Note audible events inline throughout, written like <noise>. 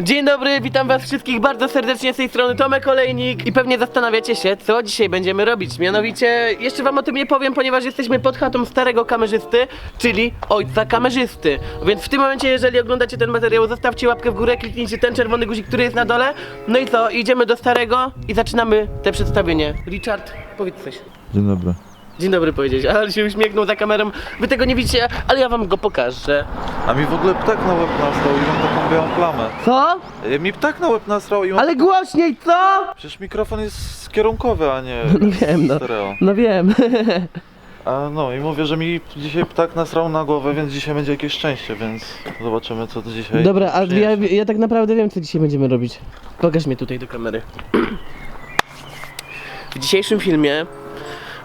Dzień dobry, witam was wszystkich bardzo serdecznie z tej strony Tomek Olejnik i pewnie zastanawiacie się, co dzisiaj będziemy robić. Mianowicie, jeszcze wam o tym nie powiem, ponieważ jesteśmy pod chatą starego kamerzysty, czyli ojca kamerzysty. Więc w tym momencie, jeżeli oglądacie ten materiał, zostawcie łapkę w górę, kliknijcie ten czerwony guzik, który jest na dole. No i co, idziemy do starego i zaczynamy te przedstawienie. Richard, powiedz coś. Dzień dobry. Dzień dobry powiedzieć, ale się uśmiechnął za kamerą. Wy tego nie widzicie, ale ja wam go pokażę. A mi w ogóle ptak na łeb nasrał i mam taką białą plamę. Co? E, Mi ptak na łeb nasrał i mam... Ale głośniej, co? Przecież mikrofon jest kierunkowy, a nie <laughs> No wiem, no. stereo. No wiem. <laughs> A no i mówię, że mi dzisiaj ptak nasrał na głowę, więc dzisiaj będzie jakieś szczęście, więc zobaczymy co to dzisiaj Dobra, a ja, przyniesie. ja tak naprawdę wiem, co dzisiaj będziemy robić. Pokaż mnie tutaj do kamery. <clears throat> W dzisiejszym filmie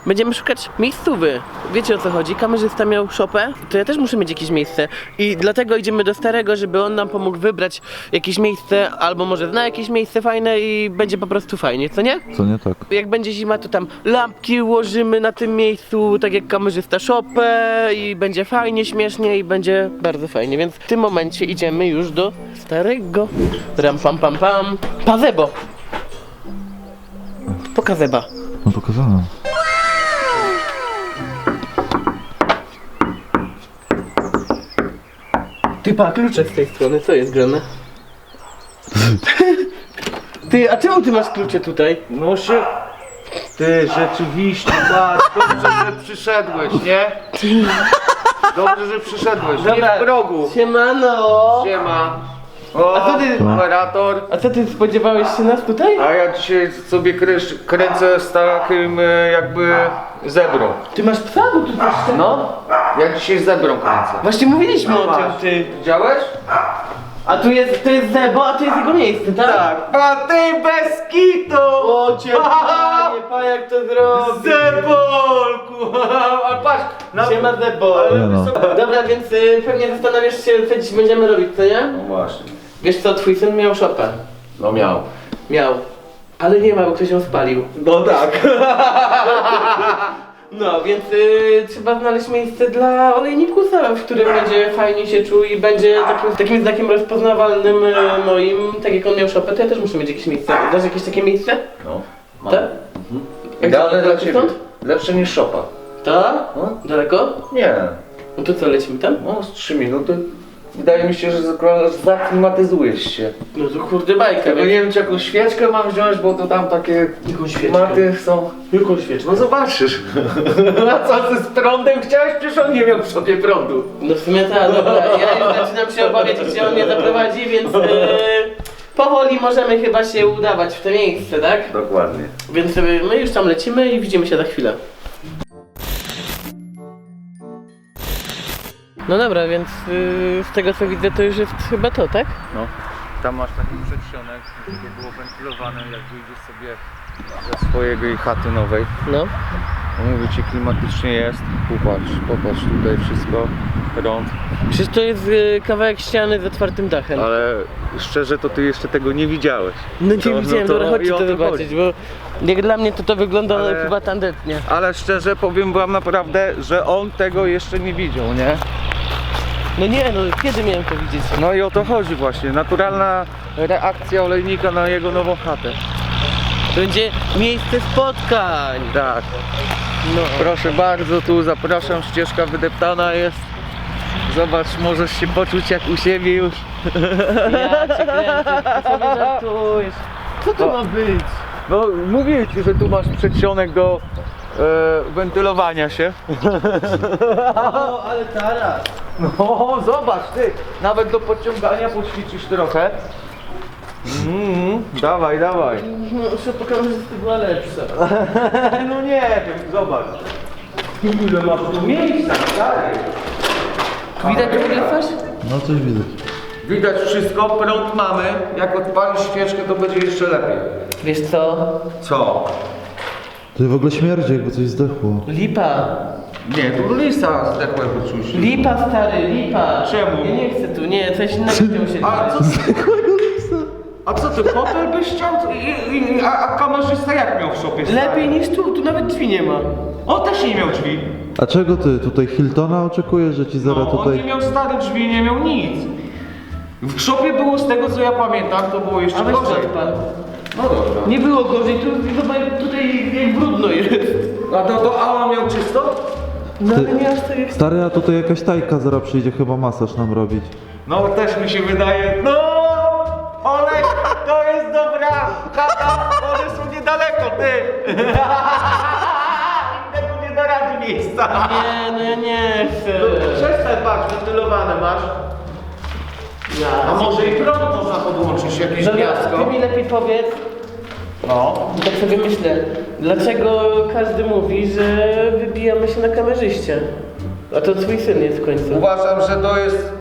będziemy szukać miejscówy. Wiecie o co chodzi? Kamerzysta miał szopę, to ja też muszę mieć jakieś miejsce. I dlatego idziemy do starego, żeby on nam pomógł wybrać jakieś miejsce, albo może zna jakieś miejsce fajne i będzie po prostu fajnie, co nie? Co nie tak? Jak będzie zima, to tam lampki ułożymy na tym miejscu, tak jak kamerzysta szopę i będzie fajnie, śmiesznie i będzie bardzo fajnie, więc w tym momencie idziemy już do starego. Ram pam pam pam. Pazebo! Pokazeba. No pokazałem. Ty pa, klucze z tej strony, co jest grane? <laughs> Ty, a czemu ty masz klucze tutaj? No się... Ty, rzeczywiście, tak, dobrze, że przyszedłeś, nie? Dobrze, że przyszedłeś, nie w progu. Siemano! Siema. O, A co ty- operator. A co ty spodziewałeś się nas tutaj? A ja dzisiaj sobie kręsz, kręcę z takim e, jakby zebrą. Ty masz psa, bo tu ten... No, ja dzisiaj zebrą kręcę. Właśnie mówiliśmy o tym, ty. Widziałeś? A tu jest, to jest Zebo, a tu jest jego miejsce, tak? A ty bez kitu! O cię, panie, pa jak to zrobił. Zebolku! <laughs> A patrz, na... Siema Zebo. Nie no. Dobra, więc y, pewnie zastanawiasz się, co dziś będziemy robić, co nie? No właśnie. Wiesz co, twój syn miał szopę. No miał. Miał. Ale nie ma, bo ktoś ją spalił. No tak. <laughs> No, więc y, trzeba znaleźć miejsce dla olejnikusa, w którym będzie fajnie się czuł i będzie takim, takim znakiem rozpoznawalnym y, moim. Tak jak on miał szopę, to ja też muszę mieć jakieś miejsce. Dasz jakieś takie miejsce? No. mam. Tak? Idealne dla Stąd? ciebie. Lepsze niż szopa. Tak? No. Daleko? Nie. No to co, lecimy tam? No z 3 minuty. Wydaje mi się, że zaklimatyzujesz się. No to kurde bajka, Tylko nie wiem, czy jakąś świeczkę mam wziąć, bo to tam takie Jaką świeczkę? klimaty są. Jaką świeczkę? No zobaczysz. <laughs> A co ty z prądem chciałeś? Przecież on nie miał w sobie prądu. No w sumie tak, dobra. Ja już zaczynam się obawiać, gdzie on mnie zaprowadzi, więc... Yy, powoli możemy chyba się udawać w to miejsce, tak? Dokładnie. Więc y, my już tam lecimy i widzimy się za chwilę. No dobra, więc y, z tego co widzę to już jest chyba to, tak? No. Tam masz taki przedsionek, żeby było wentylowane, jak wyjdziesz sobie ze swojej chaty nowej. No. No mówię ci, klimatycznie jest. Popatrz, popatrz tutaj wszystko, prąd. Przecież to jest y, kawałek ściany z otwartym dachem. Ale szczerze to ty jeszcze tego nie widziałeś. No nie to- no widziałem, to- dobra, chodźcie i o to to zobaczyć, chodzi. bo jak dla mnie to to wygląda Ale- chyba tandetnie. Ale szczerze powiem wam naprawdę, że on tego jeszcze nie widział, nie? No nie, no kiedy miałem to widzieć? No i o to chodzi właśnie. Naturalna reakcja olejnika na jego nową chatę. Będzie miejsce spotkań. Tak. No. Proszę bardzo, tu zapraszam, ścieżka wydeptana jest. Zobacz, możesz się poczuć jak u siebie już. Ja cię kręcę, ty sobie <laughs> żartujesz. Co to ma być? No mówię ci, że tu masz przedsionek do e, wentylowania się. O, ale taras. No zobacz ty, nawet do podciągania poćwiczysz trochę. Mm, dawaj, dawaj. No, muszę pokazać, że to była lepsza. <laughs> No nie wiem, zobacz. Ile masz tu miejsca, stary. Widać w ogóle coś? No coś widać. Widać wszystko, prąd mamy. Jak odpalisz świeczkę, to będzie jeszcze lepiej. Wiesz co? Co? To w ogóle śmierdzi jakby coś zdechło. Lipa. Nie, tu lisa zdechłego czuć. Lipa stary, lipa. Czemu? Ja nie chcę tu, nie, coś innego chciał się A dzieje. co, Zdechłego lisa. a co ty, hotel byś chciał? I, i, a, a kamerzysta jak miał w szopie? stary? Lepiej niż tu, tu nawet drzwi nie ma. On też nie miał drzwi. A czego ty tutaj Hiltona oczekujesz, że ci zaraz No, on tutaj... nie miał stare drzwi, nie miał nic. W szopie było z tego co ja pamiętam, to było jeszcze A weź gorzej. odpal. No dobra. Nie było gorzej, tu zobacz, tutaj jak brudno jest. A to, to Ała miał czysto? No ale nie aż tak jak... Stary, a tutaj jakaś tajka zaraz przyjdzie chyba masaż nam robić. No też mi się wydaje. No! Olek, to jest dobra chata, one są niedaleko, ty! <laughs> Innego nie da rady miejsca. Nie, no ja nie chcę. Przestań, patrz, wentylowane masz. A może i prąd można podłączyć, jakieś Dobra, gniazdko? ty mi lepiej powiedz, No. tak sobie myślę, dlaczego każdy mówi, że wybijamy się na kamerzyście? A to twój syn jest w końcu. Uważam, że to jest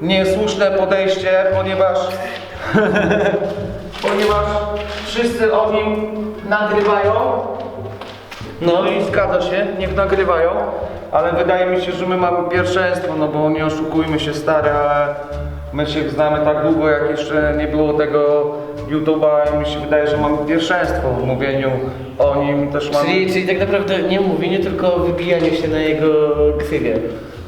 niesłuszne podejście, ponieważ <laughs> ponieważ wszyscy o nim nagrywają. No i zgadza się, niech nagrywają, ale wydaje mi się, że my mamy pierwszeństwo, no bo nie oszukujmy się stary, ale my się znamy tak długo, jak jeszcze nie było tego YouTube'a i mi się wydaje, że mamy pierwszeństwo w mówieniu o nim też mamy. Czyli, czyli tak naprawdę nie mówienie, tylko wybijanie się na jego ksywie.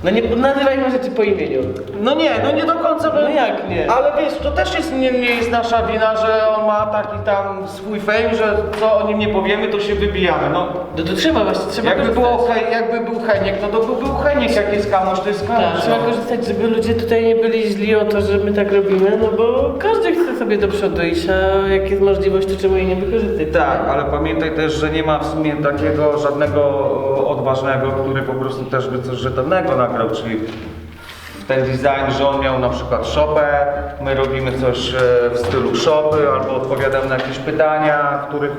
No nie nazywajmy rzeczy po imieniu. No nie, no nie do końca. No jak nie? Ale wiesz, to też jest, nie, nie jest nasza wina, że on ma taki tam swój fame, że co o nim nie powiemy, to się wybijamy. No, No to trzeba właśnie, trzeba jakby, korzystać. było, hej, jakby był Heniek, no to by był Heniek, jak jest kamosz, to jest Tak, kamosz. trzeba no. korzystać, żeby ludzie tutaj nie byli źli o to, że my tak robimy, no bo każdy chce sobie do przodu iść, a jak jest możliwość, to czemu jej nie wykorzystać? Tak, ale pamiętaj też, że nie ma w sumie takiego żadnego odważnego, który po prostu też by coś rzetelnego nagrał, czyli ten design, że on miał na przykład shopę, my robimy coś e, w stylu shopy, albo odpowiadamy na jakieś pytania, których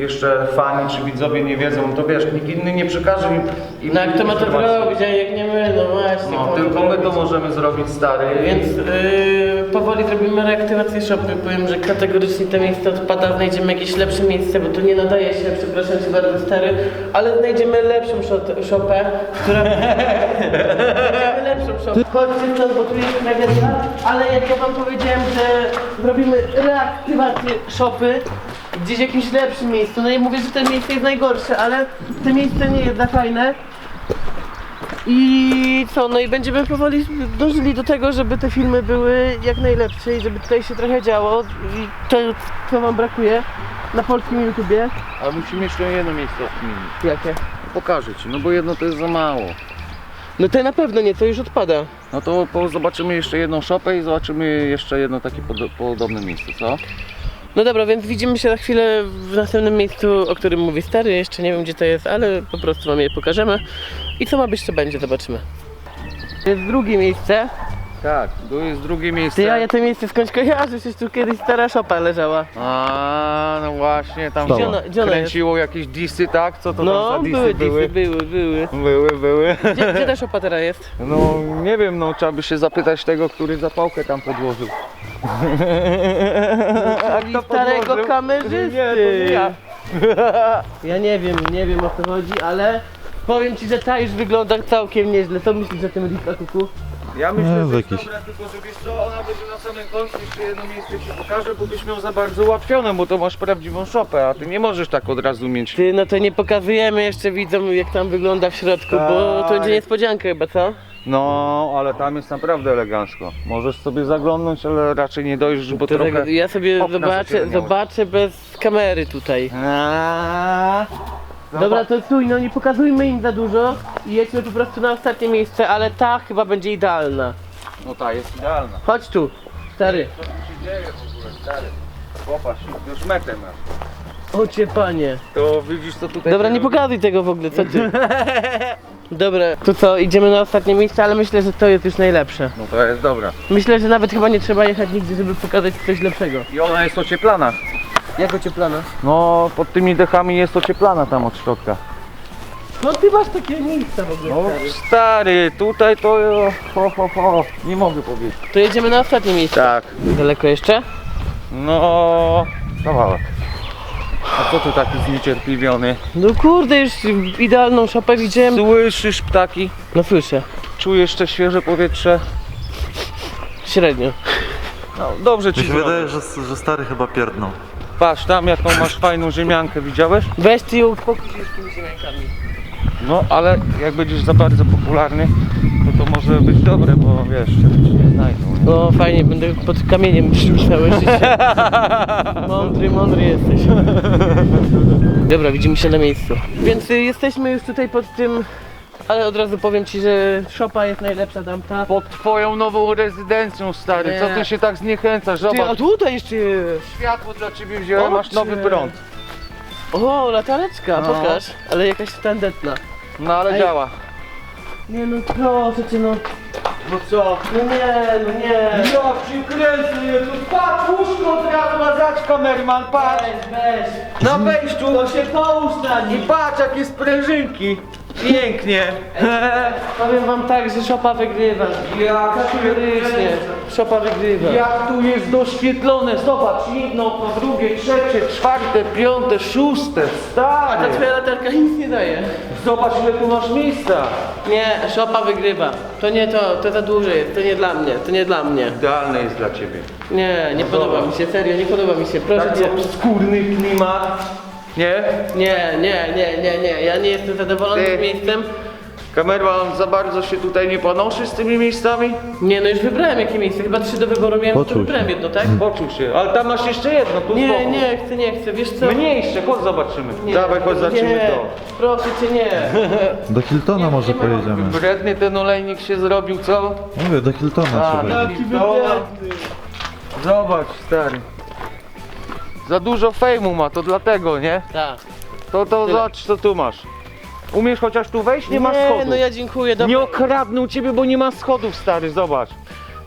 jeszcze fani czy widzowie nie wiedzą, to wiesz, nikt inny nie przekaże im, im No jak to ma to zrobić, a jak nie my, no właśnie. No, tylko my to możemy zrobić stary. Więc yy, powoli zrobimy reaktywację shopy. Powiem, że kategorycznie to miejsce odpada, znajdziemy jakieś lepsze miejsce, bo to nie nadaje się, przepraszam cię bardzo stary, ale znajdziemy lepszą shopę, która... <laughs> znajdziemy lepszą shopę. Stąd, bo tu jest tragedia, ale jak ja wam powiedziałem, że zrobimy reaktywację shopy, gdzieś w jakimś lepszym miejscu. No nie mówię, że to miejsce jest najgorsze, ale to miejsce nie jest za fajne. I co, no i będziemy powoli dążyli do tego, żeby te filmy były jak najlepsze i żeby tutaj się trochę działo. I to, co wam brakuje na polskim YouTubie. Ale musimy jeszcze jedno miejsce odmienić. Jakie? Pokażę ci, no bo jedno to jest za mało. No to na pewno nie, to już odpada. No to po, zobaczymy jeszcze jedną szopę i zobaczymy jeszcze jedno takie podo, podobne miejsce, co? No dobra, więc widzimy się za chwilę w następnym miejscu, o którym mówi stary. Jeszcze nie wiem gdzie to jest, ale po prostu wam je pokażemy. I co ma być, to będzie, zobaczymy. To jest drugie miejsce. Tak, tu jest drugie miejsce. Ty, a ja to miejsce skądś kojarzę, przecież tu kiedyś stara szopa leżała. A, no właśnie, tam Gdzie ona- gdzie ona kręciło jakieś disy, tak? Co to No, tam za były disy disy, były, były. Były, były. Gdzie, gdzie ta szopa teraz jest? No nie wiem, no trzeba by się zapytać tego, który zapałkę tam podłożył. <laughs> Czyli starego podłożył? kamerzysty. Nie, to nie ja. <laughs> Ja nie wiem, nie wiem o co chodzi, ale powiem ci, że ta już wygląda całkiem nieźle. Co myślisz o tym lista kuku? Ja myślę, Nie, że jest jakiś- dobra, tylko że wiesz co, ona będzie na samym końcu jeszcze jedno miejsce ci pokaże, bo byś miał za bardzo ułatwione, bo to masz prawdziwą szopę, a ty nie możesz tak od razu mieć. Ty, no to nie pokazujemy jeszcze widzom jak tam wygląda w środku, bo to będzie Tak. niespodzianka chyba, co? No, ale tam jest naprawdę elegancko. Możesz sobie zaglądnąć, ale raczej nie dojrzysz, bo To trochę... ja sobie okna zobaczę, zobaczę bez kamery tutaj. Aaaa. Dobra, to stój, no nie pokazujmy im za dużo i jedźmy po prostu na ostatnie miejsce, ale ta chyba będzie idealna. No ta jest idealna. Chodź tu, stary. Co tu się dzieje w ogóle, stary? Popatrz, już metę masz. O cię panie. To widzisz co tutaj Dobra, nie pokazuj tego w ogóle, co ty? <laughs> Dobra, to co, idziemy na ostatnie miejsce, ale myślę, że to jest już najlepsze. No to jest dobra. Myślę, że nawet chyba nie trzeba jechać nigdzie, żeby pokazać coś lepszego. I ona jest ocieplana. Jak ocieplana? No, pod tymi dechami jest ocieplana tam od środka. No ty masz takie miejsca w ogóle, No stary. stary, tutaj to ho, ho, ho. nie mogę powiedzieć. To jedziemy na ostatnie miejsce. Tak. Daleko jeszcze? No, kawałek. A co ty taki zniecierpliwiony? No kurde, już idealną szopę widziałem. Słyszysz ptaki? No słyszę. Czujesz te świeże powietrze? Średnio. No, dobrze ci Mi się zrobię. wydaje, że, że stary chyba pierdnął. Patrz tam jaką masz fajną ziemiankę, widziałeś? Weź ty ją uspokój się z tymi ziemiankami. No, ale jak będziesz za bardzo popularny, to to może być dobre, bo wiesz, cię nie znajdą. nie? No fajnie, będę pod kamieniem żył całe życie. Mądry, mądry jesteś. Dobra, widzimy się na miejscu. Więc y, jesteśmy już tutaj pod tym, ale od razu powiem ci, że szopa jest najlepsza tamta. Pod twoją nową rezydencją, stary, co Nie. ty się tak zniechęcasz? Ty, a Zobacz, tutaj jeszcze jest. światło dla ciebie wziąłem, masz Oczy. nowy prąd. O, latareczka, No. pokaż. Ale jakaś tandetna. No ale Ej. działa. Nie no, proszę cię no. No co? No nie, no nie. Ja przykręcę je tu, patrz, łóżko od razu, a zać kamerman, patrz. Weź, weź. No wejdź tu, To się połóż na i nim. patrz jakie sprężynki. Pięknie. <laughs> Powiem wam tak, że szopa wygrywa. Ja Kategorycznie. Szopa wygrywa. Jak tu jest doświetlone, zobacz, jedno, po drugie, trzecie, czwarte, piąte, szóste, A stary. ta twoja latarka nic nie daje. Zobacz ile tu masz miejsca. Nie, szopa wygrywa. To nie to, to za duże jest, to nie dla mnie, to nie dla mnie. Idealne jest dla ciebie. Nie, nie podoba mi się, serio, nie podoba mi się, proszę Taki cię. obskurny klimat. Nie? Nie, nie, nie, nie, nie, ja nie jestem zadowolony Ty. z miejscem. Kamerman, za bardzo się tutaj nie ponoszy z tymi miejscami? Nie, no już wybrałem jakie miejsce, chyba trzy do wyboru miałem, to Poczuł wybrałem jedno, tak? Poczuł się, ale tam masz jeszcze jedno, tu z Nie, boku. nie chcę, nie chcę, wiesz co? Mniejsze, chodź zobaczymy. Nie, Dawaj, chodź zobaczymy nie, to. proszę cię, nie. <laughs> Do Hiltona Nie, może nie ma- pojedziemy. Wredny ten olejnik się zrobił, co? Mówię, do Hiltona A, trzeba wybredny. Zobacz, stary. Za dużo fejmu ma, to dlatego, nie? Tak. To, to Tyle. zobacz, co tu masz. Umiesz chociaż tu wejść? Nie, ma schodów. no ja dziękuję, dobra. Nie okradną ciebie, bo nie ma schodów, stary, zobacz.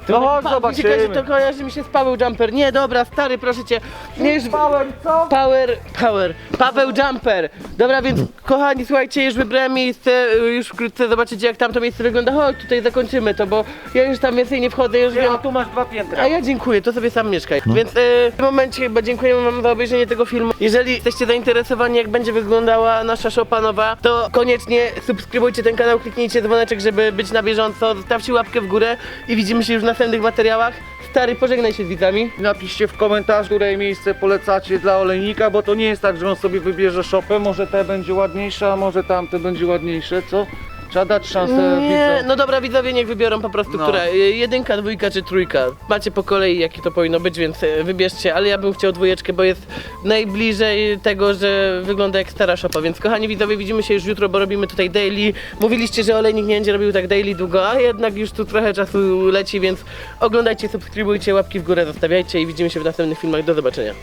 No chodź, kojarzy, to zobaczymy. kojarzy mi się z Paweł Jumper. Nie, dobra, stary, proszę cię. Nie. Power, co? Power, power, Paweł Jumper. Dobra, więc kochani, słuchajcie, już wybrałem miejsce, już wkrótce zobaczycie jak tam to miejsce wygląda. Chodź, tutaj zakończymy to, bo ja już tam więcej nie wchodzę, już wiem. A tu masz dwa piętra. A ja dziękuję, to sobie sam mieszkaj. Więc e, w tym momencie chyba dziękujemy wam za obejrzenie tego filmu. Jeżeli jesteście zainteresowani jak będzie wyglądała nasza szopa nowa, to koniecznie subskrybujcie ten kanał, kliknijcie dzwoneczek, żeby być na bieżąco, zostawcie łapkę w górę i widzimy się już w następnych materiałach. Stary, pożegnaj się z widzami. Napiszcie w komentarzu, które miejsce polecacie dla olejnika, bo to nie jest tak, że on sobie wybierze szopę, może te będzie ładniejsze, a może tamte będzie ładniejsze, co? Trzeba dać szansę Nie, widzom. no dobra, widzowie niech wybiorą po prostu, No. która, e, jedynka, dwójka czy trójka. Macie po kolei jakie to powinno być, więc e, wybierzcie, ale ja bym chciał dwójeczkę, bo jest najbliżej tego, że wygląda jak stara szopa, więc kochani widzowie, widzimy się już jutro, bo robimy tutaj daily. Mówiliście, że olejnik nie będzie robił tak daily długo, a jednak już tu trochę czasu leci, więc oglądajcie, subskrybujcie, łapki w górę zostawiajcie i widzimy się w następnych filmach. Do zobaczenia.